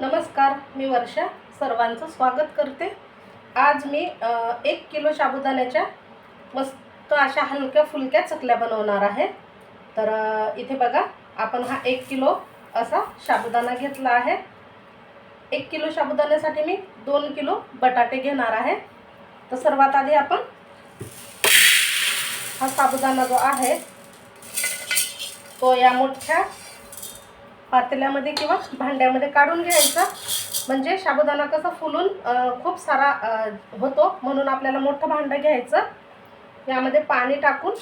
नमस्कार मी वर्षा. सर्वांचं स्वागत करते. आज मी एक किलो साबुदाण्याच्या मस्त अशा हलक्या फुलक्या चकल्या बनवणार आहे. तर इथे बघा आपण हा एक किलो असा साबुदाणा घेतला आहे. एक किलो साबुदाण्यासाठी मी दोन किलो बटाटे घेणार आहे. तर सर्वात आधी आपण हा साबुदाणा जो आहे तो या मोठ्या पातेल्यामध्ये किंवा भांड्यामध्ये काढून घ्यायचा. म्हणजे साबुदाणा कसा फुलून खूप सारा होतो म्हणून आपल्याला मोठं भांडं घ्यायचं. यामध्ये पाणी टाकून.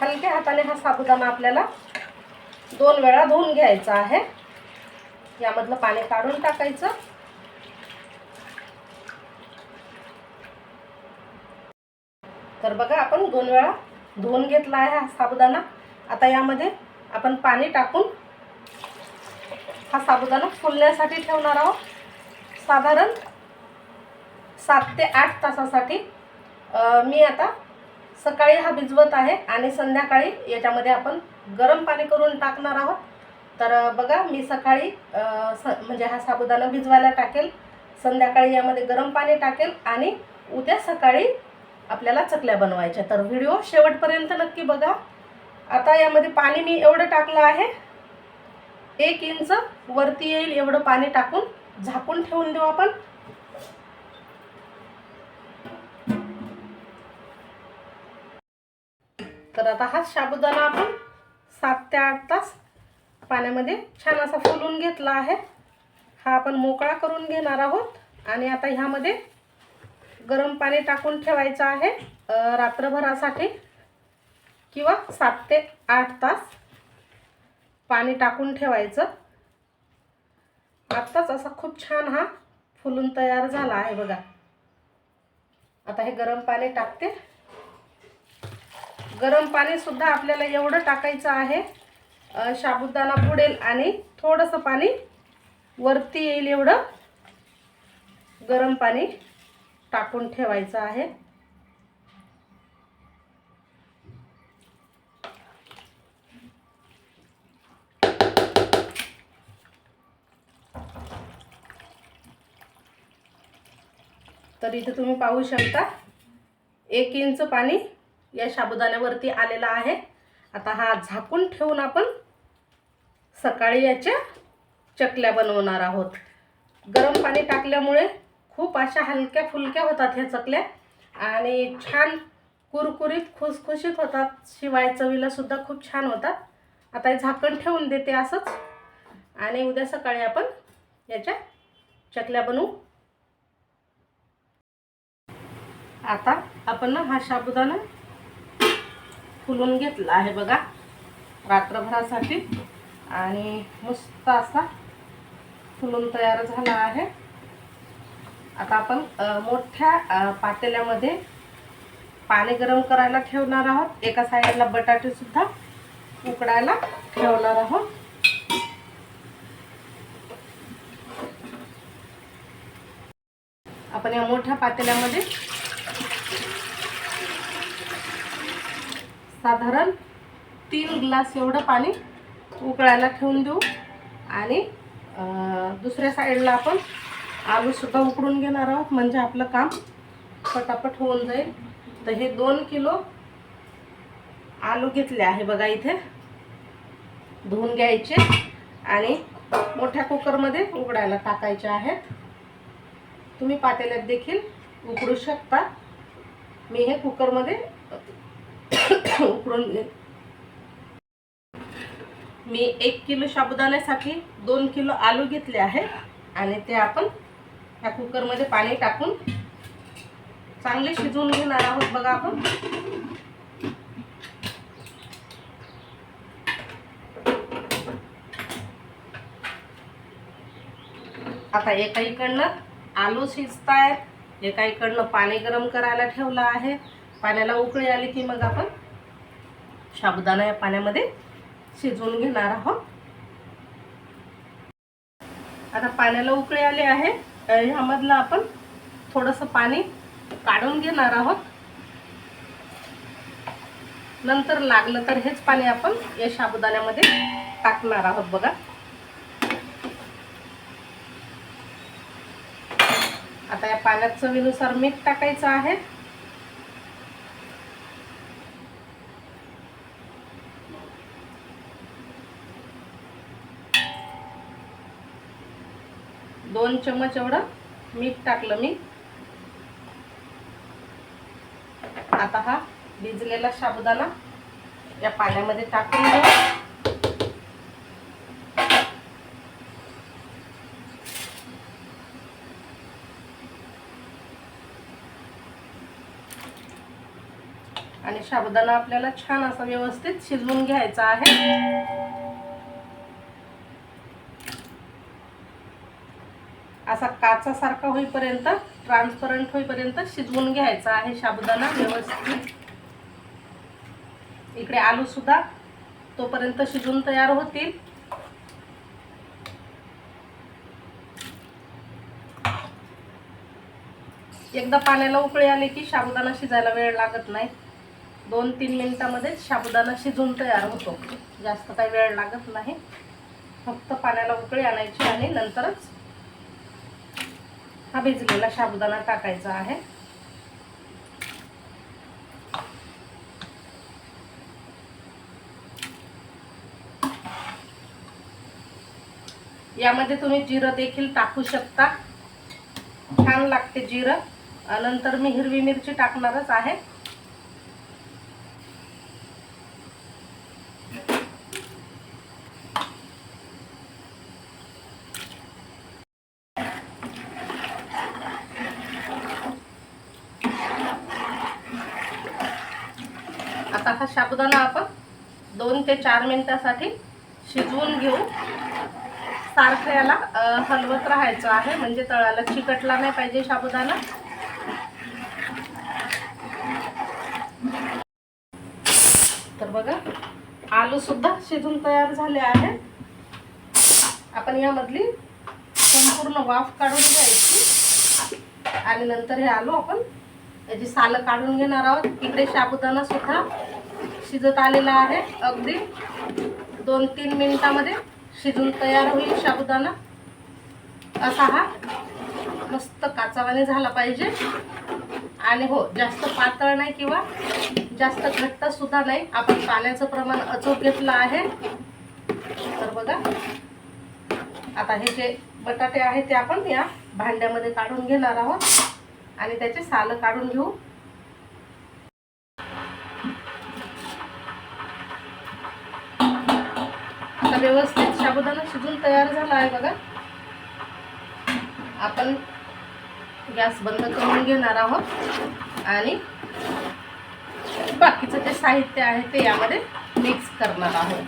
हलक्या हाताने हा साबुदाणा आपल्याला दोन वेळा धुवून घ्यायचा आहे. यामधलं पाणी काढून टाकायचं. तर बघा आपण दोन वेळा धुवून घेतला आहे हा साबुदाणा. आता यामध्ये आपण पाणी टाकून हा साबुदाणा फुलण्यासाठी ठेवणार आहोत. साधारण सात ते आठ तासासाठी. मी आता सकाळी हा भिजवत आहे आणि संध्याकाळी याच्यामध्ये आपण गरम पाणी करून टाकणार आहोत. तर बघा मी सकाळी स म्हणजे हा साबुदाणा भिजवायला टाकेल. संध्याकाळी यामध्ये गरम पाणी टाकेल आणि उद्या सकाळी आपल्याला चकल्या बनवायच्या तर व्हिडिओ शेवटपर्यंत नक्की बघा. आता यामध्ये पाणी मी एवढं टाकलं आहे. एक इंच वरती येईल एवढं पाणी टाकून झाकून ठेवून देऊ आपण. तर आता हा साबुदाणा आपण सात ते आठ तास पाण्यामध्ये छान असा फुलून घेतला आहे. हा आपण मोकळा करून घेणार आहोत. आणि आता ह्यामध्ये गरम पाणी टाकून ठेवायचं आहे रात्रभरासाठी किंवा सात ते आठ तास पाणी टाकून ठेवायचं. आत्ताच असा खूप छान हा फुलून तयार झाला आहे बघा. आता हे गरम पाणी टाकते. गरम पाणीसुद्धा आपल्याला एवढं टाकायचं आहे शाबुदाना साबुदाणा बुडेल आणि थोडंसं पाणी वरती येईल एवढं. गरम पाणी टाकून ठेवायचं आहे. तर इथे तुम्ही पाहू शकता एक इंच पाणी या साबुदाण्यावरती आलेलं आहे. आता हा झाकून ठेवून आपण सकाळी याच्या चकल्या बनवणार आहोत. गरम पाणी टाकल्यामुळे खूप अशा हलक्या फुलक्या होतात ह्या चकल्या. आणि छान कुरकुरीत खुसखुशीत होतात. शिवाय चवीलासुद्धा खूप छान होतात. आता हे झाकण ठेवून देते असंच. आणि उद्या सकाळी आपण याच्या चकल्या बनवू. आता आपण ना हा साबुदाणा फुलून घेतला आहे बघा. रात्रभरासाठी. आणि मस्त असा फुलून तयार झाला आहे. आता आपण मोठ्या पातेल्यामध्ये पाणी गरम करायला ठेवणार आहोत. एका साईडला बटाटे सुद्धा उकडायला ठेवणार आहोत. आपण या मोठ्या पातेल्यामध्ये साधारण तीन ग्लास एवढं पाणी उकळायला ठेवून देऊ. आणि दुसऱ्या साईडला आपण आलूसुद्धा उकडून घेणार आहोत म्हणजे आपलं काम पटापट होऊन जाईल. तर हे दोन किलो आलू घेतले आहे बघा इथे. धुवून घ्यायचे आणि मोठ्या कुकरमध्ये उकडायला टाकायचे आहेत. तुम्ही पातेल्यात देखील उकडू शकता. मी हे कुकरमध्ये उकडून घे मी एक किलो साबुदाण्यासाठी दोन किलो आलू घेतले आहे आणि ते आपण ह्या कुकरमध्ये पाणी टाकून चांगले शिजवून घेणार आहोत बघा आपण. आता एका इकडनं आलू शिजतायत एका इकडनं पाणी गरम करायला ठेवलं आहे. पाण्याला उकळी आली की मग आपण साबुदाणा या पाण्यामध्ये शिजवून घेणार आहोत. आता पाण्याला उकळी आली आहे. ह्यामधलं आपण थोडंसं पाणी काढून घेणार आहोत. नंतर लागलं तर हेच पाणी आपण या साबुदाण्यामध्ये टाकणार आहोत बघा. आता या पाण्यात चवीनुसार मीठ टाकायचं आहे. दोन चमच एवढं मीठ टाकलं मी. आता हा भिजलेला साबुदाणा या पाण्यामध्ये टाकून घेऊ. आणि साबुदाणा आपल्याला छान असा व्यवस्थित शिजवून घ्यायचा आहे. असा काचासारखा होईपर्यंत ट्रान्सपरंट होईपर्यंत शिजवून घ्यायचा आहे साबुदाणा व्यवस्थित. इकडे आलू सुद्धा तोपर्यंत शिजून तयार होतील. एकदा पाण्याला उकळी आले की साबुदाणा शिजायला वेळ लागत नाही. दोन तीन मिनिटामध्ये साबुदाणा शिजून तयार होतो. जास्त काही वेळ लागत नाही. फक्त पाण्याला उकळी आणायची आणि नंतरच हा भिजलेला साबुदाणा टाकायचा आहे. यामध्ये तुम्ही जिरं देखील टाकू शकता. छान लागते जिरं. नंतर मी हिरवी मिरची टाकणारच आहे. आता आपण दोन ते चार मिनिटासाठी शिजवून घेऊ. सारखं याला हलवत राहायचं आहे. म्हणजे तळाला चिकटला नाही पाहिजे साबुदाणा. तर बघा आलू सुद्धा शिजून तयार झाले आहे. आपण यामधली संपूर्ण वाफ काढून घ्यायची. आणि नंतर हे आलू आपण याची सालं काढून घेणार आहोत. इकडे साबुदाणा सुद्धा शिजत आलेला आहे. अगदी दोन तीन मिनिटामध्ये शिजून तयार होईल साबुदाणा. असा हा मस्त काचावाने झाला पाहिजे. आणि हो जास्त पातळ नाही किंवा जास्त घट्ट सुद्धा नाही. आपण पाण्याचं प्रमाण अचूक घेतलं आहे. तर बघा. आता हे जे बटाटे आहे ते आपण या भांड्यामध्ये काढून घेणार आहोत. आणि त्याचे सालं काढून घेऊ. व्यवस्थित साबुदाणा शिजून तयार झाला आहे बघा. आपण गॅस बंद करून घेणार आहोत. आणि बाकीचं जे साहित्य आहे ते यामध्ये मिक्स करणार आहोत.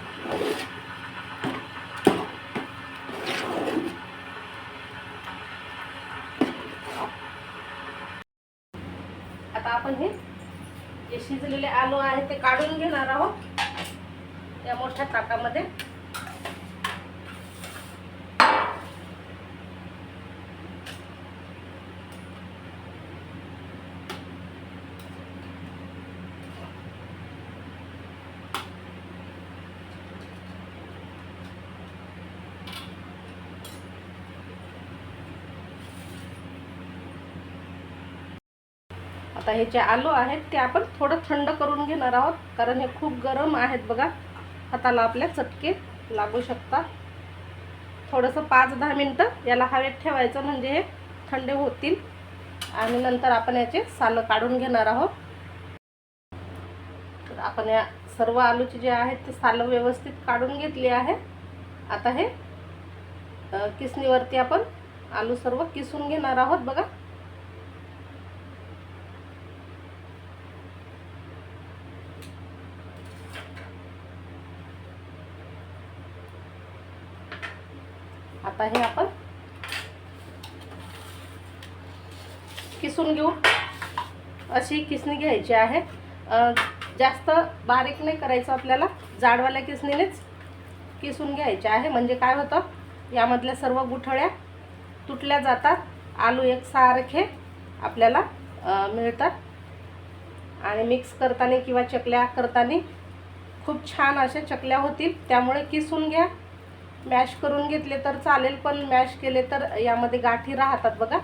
आता आपण हे जे शिजलेले आलू आहे ते काढून घेणार आहोत. या मोठ्या ताकामध्ये आता हे जे आलू आहेत ते आपण थोडं थंड करून घेणार आहोत कारण हे खूप गरम आहेत बघा. हाताला आपल्या चटके लागू शकतात. थोडंसं पाच दहा मिनटं याला हवेत ठेवायचं म्हणजे हे थंड होतील. आणि नंतर आपण याचे सालं काढून घेणार आहोत. तर आपण या सर्व आलूचे जे आहेत ते सालं व्यवस्थित काढून घेतली आहे. आता हे किसणीवरती आपण आलू सर्व किसून घेणार आहोत बघा. आता हे आपण. किसून घेऊ. अशी किसणी घ्यायची आहे. जास्त बारीक नाही करायचं आपल्याला. जाडवाल्या किसणीनेच किसून घ्यायचे आहे. म्हणजे काय होतं? यामधल्या सर्व गुठळ्या तुटल्या जातात. आलू एकसारखे आपल्याला मिळतात. आणि मिक्स करताना किंवा चकल्या करताना खूप छान अशा चकल्या होतील. त्यामुळे किसून घ्या. मॅश करून घेतले तर चालेल पण मॅश केले तर यामध्ये गाठी राहतात बघा.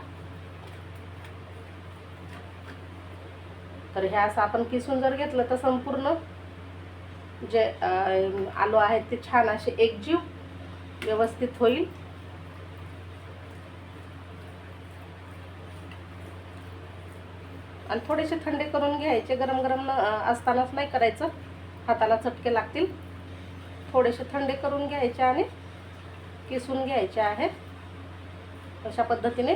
तर ह्या असं आपण किसून जर घेतलं तर संपूर्ण जे आलो आलू आहेत ते छान असे एकजीव व्यवस्थित होईल. आणि थोडेसे थंडे करून घ्यायचे गरम गरम न असतानाच नाही करायचं. हाताला चटके लागतील. थोडेसे थंडे करून घ्यायचे आणि किसून घ्यायचे आहेत. अशा पद्धतीने.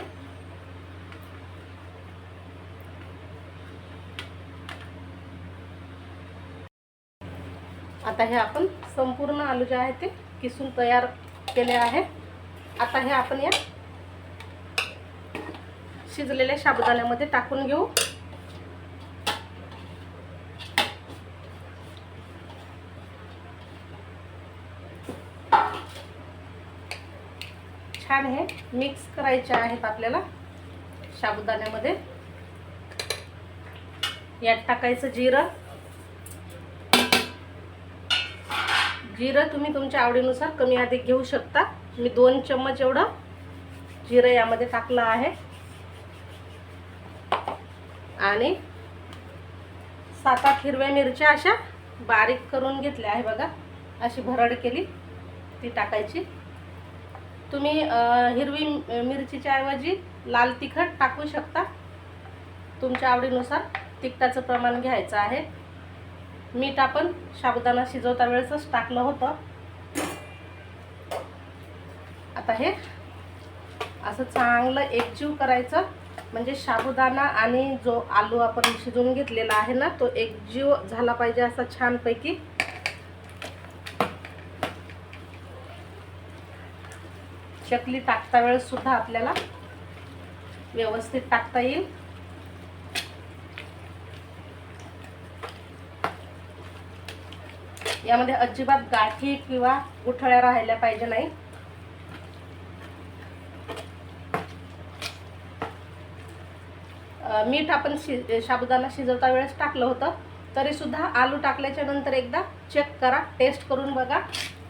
आता हे आपण संपूर्ण आलू जे आहे ते किसून तयार केले आहे. आता हे आपण या शिजलेल्या साबुदाण्यामध्ये टाकून घेऊ छान हे मिक्स करायचे आहेत आपल्याला साबुदाण्यामध्ये. यात टाकायचं जिरं. जिरं तुम्ही तुमच्या आवडीनुसार कमी अधिक घेऊ शकता. मी दोन चम्मच एवढं जिरं यामध्ये टाकलं आहे. आणि सात आठ हिरव्या मिरच्या अशा बारीक करून घेतल्या आहे बघा. अशी भरड केली ती टाकायची. तुम्ही हिरवी मिरचीच्या ऐवजी लाल तिखट टाकू शकता. तुमच्या आवडीनुसार तिखटाचं प्रमाण घ्यायचं आहे. मीठ आपण साबुदाणा शिजवता वेळेसच टाकलं होतं. आता हे असं चांगलं एकजीव करायचं. म्हणजे साबुदाणा आणि जो आलू आपण शिजवून घेतलेला आहे ना तो एकजीव झाला पाहिजे असा छानपैकी. चकली टाकता वेळेस सुद्धा आपल्याला व्यवस्थित टाकता येईल. यामध्ये अजिबात गाठी किंवा गुठळ्या राहिल्या पाहिजे नाही. मीठ आपण शि साबुदाणा शिजवता वेळेस टाकलं होतं तरी सुद्धा आलू टाकल्याच्या नंतर एकदा चेक करा टेस्ट करून बघा.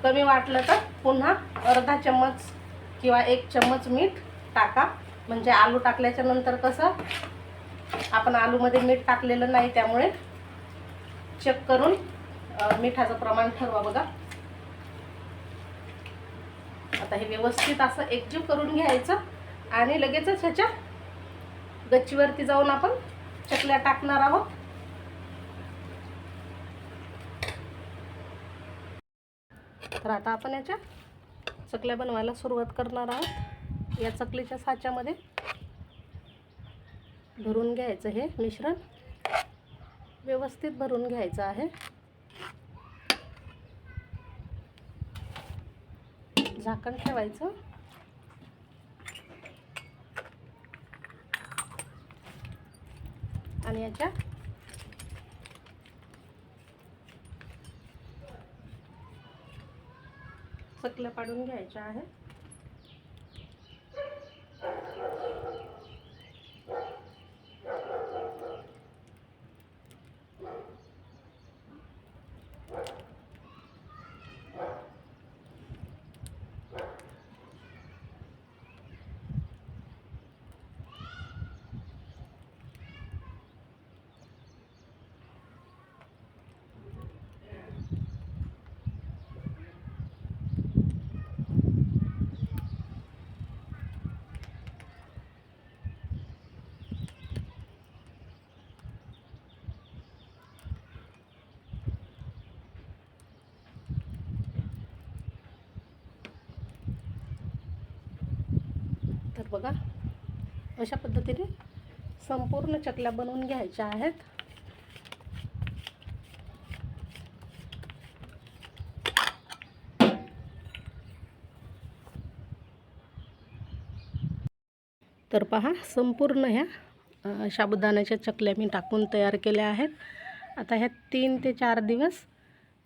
कमी वाटलं तर पुन्हा अर्धा चम्मच किंवा एक चम्मच मीठ टाका. म्हणजे आलू टाकल्याच्या नंतर कसं आपण आलूमध्ये मीठ टाकलेलं नाही त्यामुळे चेक करून मिठाचं प्रमाण ठरवा बघा. आता हे व्यवस्थित असं एकजीव करून घ्यायचं आणि लगेचच ह्याच्या गच्चीवरती जाऊन आपण चकल्या टाकणार आहोत. तर आता आपण याच्या चकल्या बनवायला सुरुवात करणार आहोत. या चकलीच्या साच्यामध्ये भरून घ्यायचं हे मिश्रण. व्यवस्थित भरून घ्यायचं आहे. झाकण ठेवायचं. आणि याच्या चकल्या पाडून घ्यायच्या आहेत तर बघा अशा पद्धतीने संपूर्ण चकल्या बनवून घ्यायच्या आहेत. तर पहा संपूर्ण ह्या साबुदाण्याच्या चकल्या मी टाकून तयार केल्या आहेत. आता ह्या तीन ते चार दिवस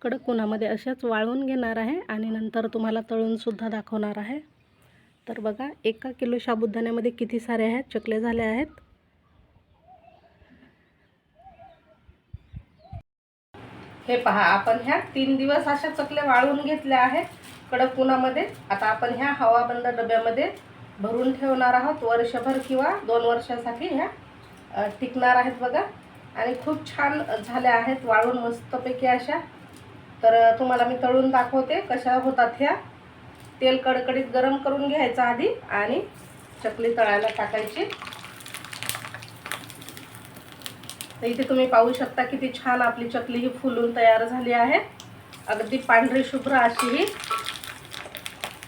कडक उन्हामध्ये अशाच वाळवून घेणार आहे आणि नंतर तुम्हाला तळूनसुद्धा दाखवणार आहे. तर बघा एका किलो साबुदाण्यामध्ये किती सारे आहेत? चकले झाले आहेत. हे पहा आपण ह्या तीन दिवस अशा चकल्या वाळवून घेतल्या आहेत कडक उन्हामध्ये. आता आपण ह्या हवाबंद डब्यामध्ये भरून ठेवणार आहोत. वर्षभर किंवा दोन वर्षासाठी ह्या टिकणार आहेत बघा. आणि खूप छान झाल्या आहेत वाळून मस्तपैकी अशा. तर तुम्हाला मी तळून दाखवते कशा होतात ह्या. तेल कडकडीत गरम करून घ्यायचं आधी आणि चकली तळायला टाकायची. तर इथे तुम्ही पाहू शकता किती छान आपली चकली ही फुलून तयार झाली आहे. अगदी पांढरी शुभ्र अशी ही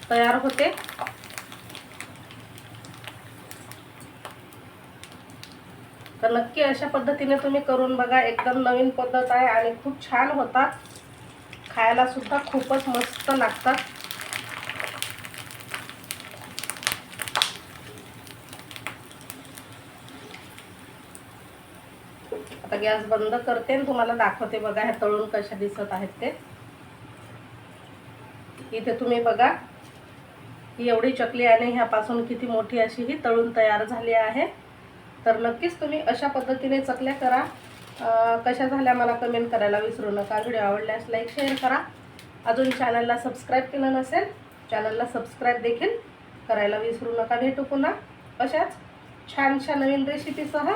तयार होते. तर नक्की अशा पद्धतीने तुम्ही करून बघा. एकदम नवीन पद्धत आहे आणि खूप छान होतात. खायला सुद्धा खूपच मस्त लागतात. आता गॅस बंद करते आणि तुम्हाला दाखवते बघा ह्या तळून कशा दिसत आहेत ते. इथे तुम्ही बघा ही एवढी चकली आणि ह्यापासून किती मोठी अशी ही तळून तयार झाली आहे. तर नक्कीच तुम्ही अशा पद्धतीने चकल्या करा. कशा झाल्या मला कमेंट करायला विसरू नका. व्हिडिओ आवडल्यास लाईक शेअर करा. अजून चॅनलला सबस्क्राईब केलं नसेल चॅनलला सबस्क्राईब देखील करायला विसरू नका. भेटू पुन्हा अशाच छानशा नवीन रेसिपीसह